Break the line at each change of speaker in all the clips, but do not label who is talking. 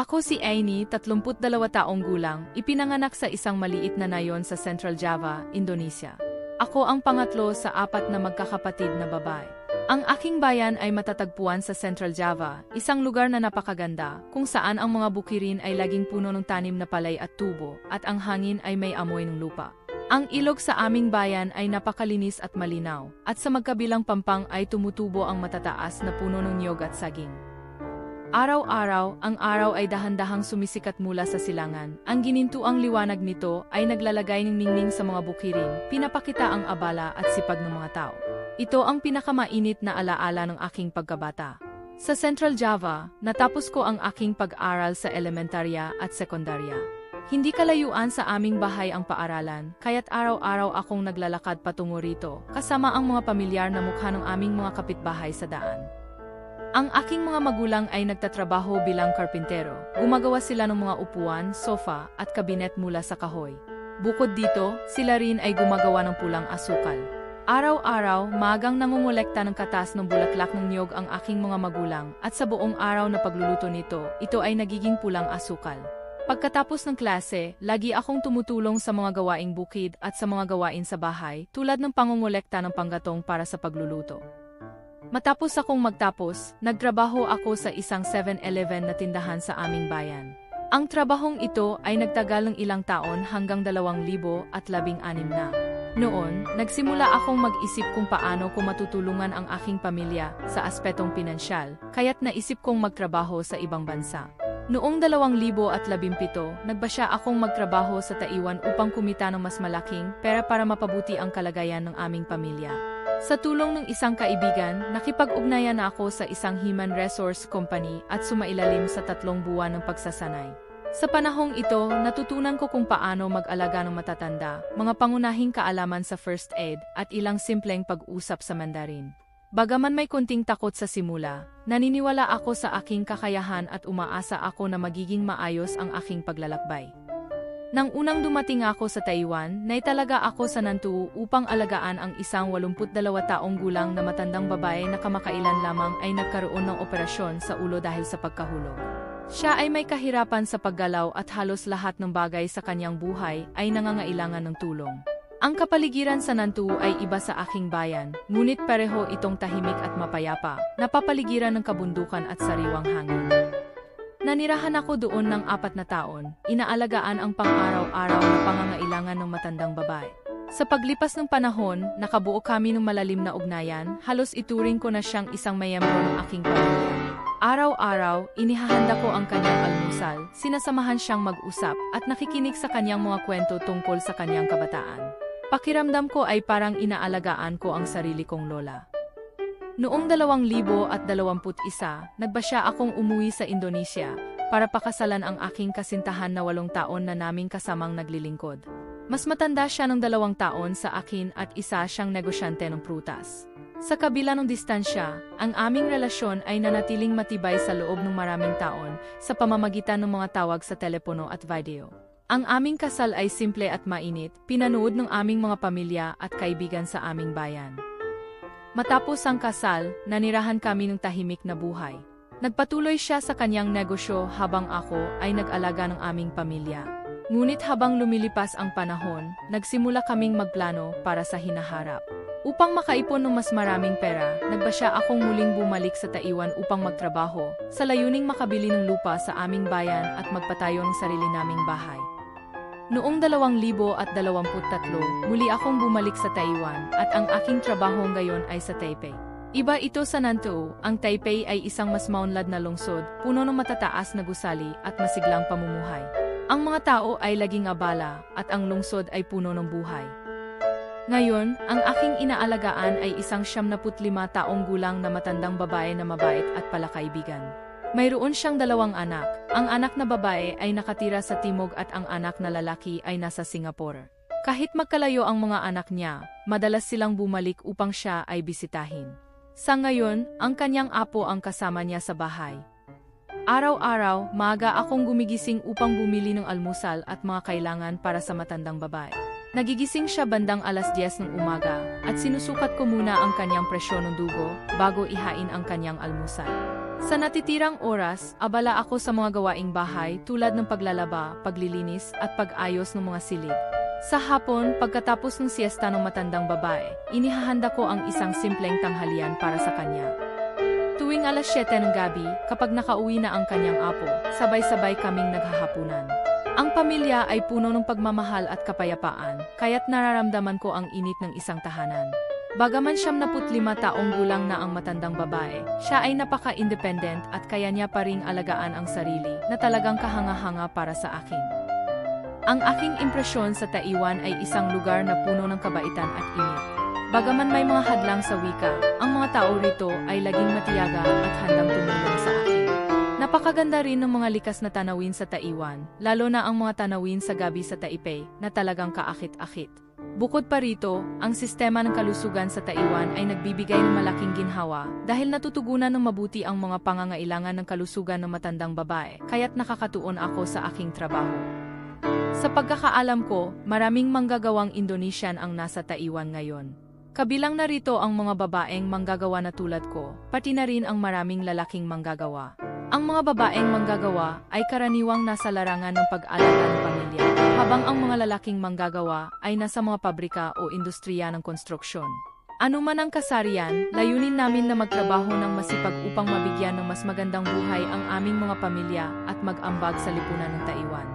Ako si Aini, 32 taong gulang, ipinanganak sa isang maliit na nayon sa Central Java, Indonesia. Ako ang pangatlo sa apat na magkakapatid na babae. Ang aking bayan ay matatagpuan sa Central Java, isang lugar na napakaganda, kung saan ang mga bukirin ay laging puno ng tanim na palay at tubo, at ang hangin ay may amoy ng lupa. Ang ilog sa aming bayan ay napakalinis at malinaw, at sa magkabilang pampang ay tumutubo ang matataas na puno ng niyog at saging. Araw-araw, ang araw ay dahan-dahang sumisikat mula sa silangan. Ang ginintuang liwanag nito ay naglalagay ng ningning sa mga bukirin, pinapakita ang abala at sipag ng mga tao. Ito ang pinakamainit na alaala ng aking pagkabata. Sa Central Java, natapos ko ang aking pag-aral sa elementarya at sekundarya. Hindi kalayuan sa aming bahay ang paaralan, kaya't araw-araw akong naglalakad patungo rito, kasama ang mga pamilyar na mukha ng aming mga kapitbahay sa daan. Ang aking mga magulang ay nagtatrabaho bilang karpintero. Gumagawa sila ng mga upuan, sofa, at kabinet mula sa kahoy. Bukod dito, sila rin ay gumagawa ng pulang asukal. Araw-araw, magang nangungulekta ng katas ng bulaklak ng niyog ang aking mga magulang, at sa buong araw na pagluluto nito, ito ay nagiging pulang asukal. Pagkatapos ng klase, lagi akong tumutulong sa mga gawaing bukid at sa mga gawain sa bahay, tulad ng pangungulekta ng panggatong para sa pagluluto. Matapos akong magtapos, nagtrabaho ako sa isang 7-Eleven na tindahan sa aming bayan. Ang trabahong ito ay nagtagal ng ilang taon hanggang 2016 na. Noon, nagsimula akong mag-isip kung paano ko matutulungan ang aking pamilya sa aspetong pinansyal, kaya't naisip kong magtrabaho sa ibang bansa. Noong 2017, nagbasya akong magtrabaho sa Taiwan upang kumita ng mas malaking pera para mapabuti ang kalagayan ng aming pamilya. Sa tulong ng isang kaibigan, nakipag-ugnayan ako sa isang human resource company at sumailalim sa tatlong buwan ng pagsasanay. Sa panahong ito, natutunan ko kung paano mag-alaga ng matatanda, mga pangunahing kaalaman sa first aid, at ilang simpleng pag-usap sa Mandarin. Bagaman may konting takot sa simula, naniniwala ako sa aking kakayahan at umaasa ako na magiging maayos ang aking paglalakbay. Nang unang dumating ako sa Taiwan, naitalaga ako sa Nantu upang alagaan ang isang 82 taong gulang na matandang babae na kamakailan lamang ay nagkaroon ng operasyon sa ulo dahil sa pagkahulog. Siya ay may kahirapan sa paggalaw at halos lahat ng bagay sa kanyang buhay ay nangangailangan ng tulong. Ang kapaligiran sa Nantu ay iba sa aking bayan, ngunit pareho itong tahimik at mapayapa, napapaligiran ng kabundukan at sariwang hangin. Nanirahan ako doon ng apat na taon, inaalagaan ang pang-araw-araw na pangangailangan ng matandang babae. Sa paglipas ng panahon, nakabuo kami ng malalim na ugnayan, halos ituring ko na siyang isang mayembro ng aking pamilya. Araw-araw, inihahanda ko ang kanyang almusal, sinasamahan siyang mag-usap, at nakikinig sa kanyang mga kwento tungkol sa kanyang kabataan. Pakiramdam ko ay parang inaalagaan ko ang sarili kong lola. Noong 2021, nagbasya akong umuwi sa Indonesia para pakasalan ang aking kasintahan na walong taon na naming kasamang naglilingkod. Mas matanda siya ng dalawang taon sa akin at isa siyang negosyante ng prutas. Sa kabila ng distansya, ang aming relasyon ay nanatiling matibay sa loob ng maraming taon sa pamamagitan ng mga tawag sa telepono at video. Ang aming kasal ay simple at mainit, pinanood ng aming mga pamilya at kaibigan sa aming bayan. Matapos ang kasal, nanirahan kami ng tahimik na buhay. Nagpatuloy siya sa kanyang negosyo habang ako ay nag-alaga ng aming pamilya. Ngunit habang lumilipas ang panahon, nagsimula kaming magplano para sa hinaharap. Upang makaipon ng mas maraming pera, nagbasya akong muling bumalik sa Taiwan upang magtrabaho, sa layuning makabili ng lupa sa aming bayan at magpatayo ng sarili naming bahay. Noong 2023, muli akong bumalik sa Taiwan at ang aking trabaho ngayon ay sa Taipei. Iba ito sa Nantou, ang Taipei ay isang mas maunlad na lungsod, puno ng matataas na gusali at masiglang pamumuhay. Ang mga tao ay laging abala at ang lungsod ay puno ng buhay. Ngayon, ang aking inaalagaan ay isang 75 taong gulang na matandang babae na mabait at palakaibigan. Mayroon siyang dalawang anak. Ang anak na babae ay nakatira sa Timog at ang anak na lalaki ay nasa Singapore. Kahit magkalayo ang mga anak niya, madalas silang bumalik upang siya ay bisitahin. Sa ngayon, ang kanyang apo ang kasama niya sa bahay. Araw-araw, maaga akong gumigising upang bumili ng almusal at mga kailangan para sa matandang babae. Nagigising siya bandang alas 10 ng umaga at sinusukat ko muna ang kanyang presyon ng dugo bago ihain ang kanyang almusal. Sa natitirang oras, abala ako sa mga gawaing bahay tulad ng paglalaba, paglilinis, at pag-ayos ng mga silid. Sa hapon, pagkatapos ng siesta ng matandang babae, inihahanda ko ang isang simpleng tanghalian para sa kanya. Tuwing alas 7 ng gabi, kapag nakauwi na ang kanyang apo, sabay-sabay kaming naghahapunan. Ang pamilya ay puno ng pagmamahal at kapayapaan, kaya't nararamdaman ko ang init ng isang tahanan. Bagaman siyam na lima taong gulang na ang matandang babae, siya ay napaka-independent at kaya niya pa ring alagaan ang sarili na talagang kahanga-hanga para sa akin. Ang aking impresyon sa Taiwan ay isang lugar na puno ng kabaitan at init. Bagaman may mga hadlang sa wika, ang mga tao rito ay laging matiyaga at handang tumulong sa akin. Napakaganda rin ng mga likas na tanawin sa Taiwan, lalo na ang mga tanawin sa gabi sa Taipei na talagang kaakit-akit. Bukod pa rito, ang sistema ng kalusugan sa Taiwan ay nagbibigay ng malaking ginhawa dahil natutugunan ng mabuti ang mga pangangailangan ng kalusugan ng matandang babae, kaya't nakakatuon ako sa aking trabaho. Sa pagkakaalam ko, maraming manggagawang Indonesian ang nasa Taiwan ngayon. Kabilang narito ang mga babaeng manggagawa na tulad ko, pati na rin ang maraming lalaking manggagawa. Ang mga babaeng manggagawa ay karaniwang nasa larangan ng pag-alaga ng pamilya, habang ang mga lalaking manggagawa ay nasa mga pabrika o industriya ng konstruksyon. Ano man ang kasarian, layunin namin na magtrabaho ng masipag upang mabigyan ng mas magandang buhay ang aming mga pamilya at mag-ambag sa lipunan ng Taiwan.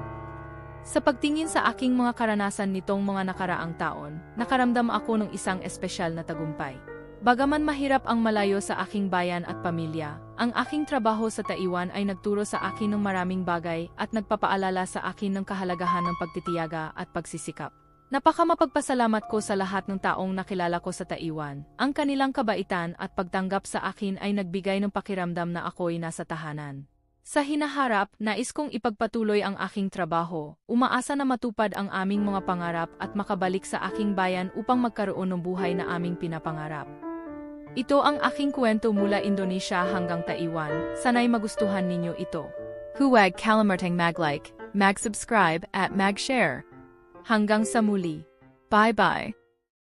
Sa pagtingin sa aking mga karanasan nitong mga nakaraang taon, nakaramdam ako ng isang espesyal na tagumpay. Bagaman mahirap ang malayo sa aking bayan at pamilya, ang aking trabaho sa Taiwan ay nagturo sa akin ng maraming bagay at nagpapaalala sa akin ng kahalagahan ng pagtitiyaga at pagsisikap. Napaka mapagpasalamat ko sa lahat ng taong nakilala ko sa Taiwan. Ang kanilang kabaitan at pagtanggap sa akin ay nagbigay ng pakiramdam na ako'y nasa tahanan. Sa hinaharap, nais kong ipagpatuloy ang aking trabaho, umaasa na matupad ang aming mga pangarap at makabalik sa aking bayan upang magkaroon ng buhay na aming pinapangarap. Ito ang aking kwento mula Indonesia hanggang Taiwan, sanay magustuhan ninyo ito. Huwag kalimuting mag-like, mag-subscribe at mag-share. Hanggang sa muli. Bye-bye.